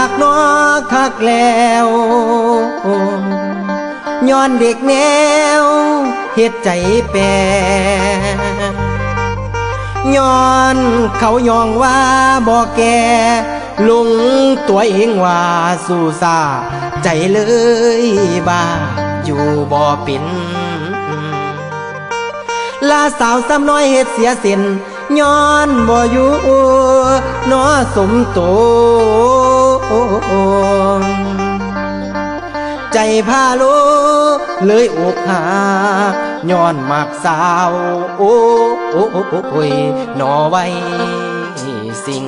ากนอคักแล้วย้อนเด็กแนวเฮ็ดใจแปรย้อนเขายองว่าบ่แกลุงตัวเองว่าสู่ซาใจเลยบ้าอยู่บ่เป็นลาสาวซ้ำน้อยเฮ็ดเสียสินย้อนบ่อยู่นอสมโต ใจพาโลเลยอกหาย้อนมากสาว โอ้โอ้โอ้ยนอไว้สิ่ง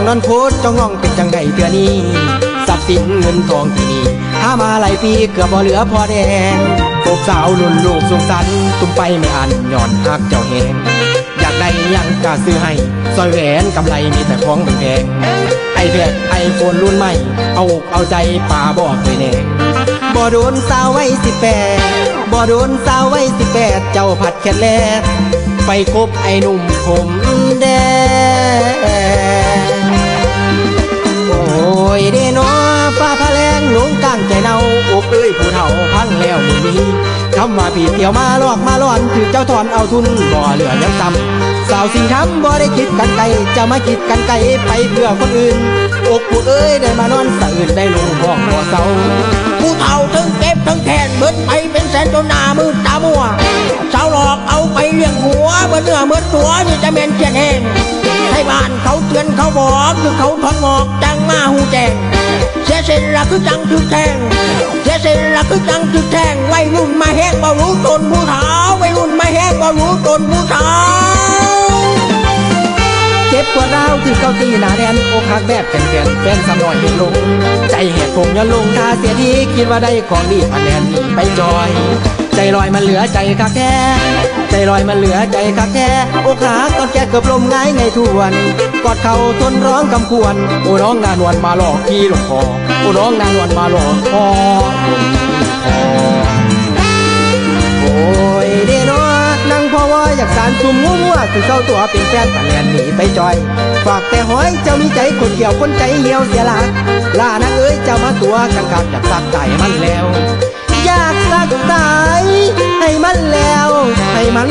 องนอนโพดจ้องงองเป็นจังไดเตือนี้ทรัพย์สินเงินทองที่นี่หามาหลายปีเกือบบ่เหลือพอแดงพวกสาวรุ่นลูกสุขสันตุ้มไปไม่อันย้อนฮักเจ้าแหงอยากได้ยังก็ซื้อให้สร้อยแหวนกำไรมีแต่ของแพงไอแพดไอโฟนรุ่นใหม่ เอาอกเอาใจป่าบอกเลยแน่บ่โดนสาวไว้สิแปดบ่โดนสาวไว้สิแปดเจ้าผัดแค่แลดไปคบไอหนุ่มผมแดงาพังแล้วมือนี้คำว่าพี่เที่ยวมาลอกมาล่อนถือเจ้าถอนเอาทุนบ่เหลือยังจำสาวสิงทำบ่ได้คิดกันไกลจะมาคิดกันไกลไปเพื่อคนอื่นอกผู้เอ้ยได้มานอนสะอื่นได้ลงห้องบ่เศร้าผู้เฒ่าทั้งเก็บทั้งแทนเบิดไปเป็นแสนจนหน้ามืดตามัวสาวหลอกเอาไปเลี้ยงหัวเมื่อเนื้อเมื่อตัวนี่จะเมนเจียนแห้งให้บ้านเขาเตือนเขาบอกคือเขาถอนงอกจังมาหูแจงเสียเส้นละคือจังถึกแทง เสียเส้นละคือจังถึกแทงวัยรุ่นมาแห้งบ่รู้ตนผู้เฒ่าวัยรุ่นมาแห้งบ่รู้ตนผู้เฒ่าเจ็บปวดร้าวที่เกาตีหนาแดนอกหักแบบแก่นๆแฟนสำน้อยเห็นลง ใจแหกคงย้อนลงท่าเสียดีคิดว่าได้ของดีพันแดนหนีไปจอย ใจลอยมันเหลือใจคักแท้ ใจลอยมันเหลือใจคักแท้อกหักตอนแก่เกือบลมง่ายไงทวนกอดเขาทนร้องกำควรโอ้น้องนานวลมาหลอกพี่หลงคอโอ้น้องนานวลมาหลอกคอคอโอ้ยเดนอนั่งพอวออยากสารซุ่มงัวงัวคือเข้าตัวเป็นแฟนกันแลนหนีไปจอย ฝากแต่หอยเจ้ามีใจคนเกี่ยวคนใจเหี่ยวเสียหลักล่านาเอ้ยเจ้ามาตัวกังกักอยากสักใจมันแล้วากสักสาย ให้มันแล้ว ให้มัน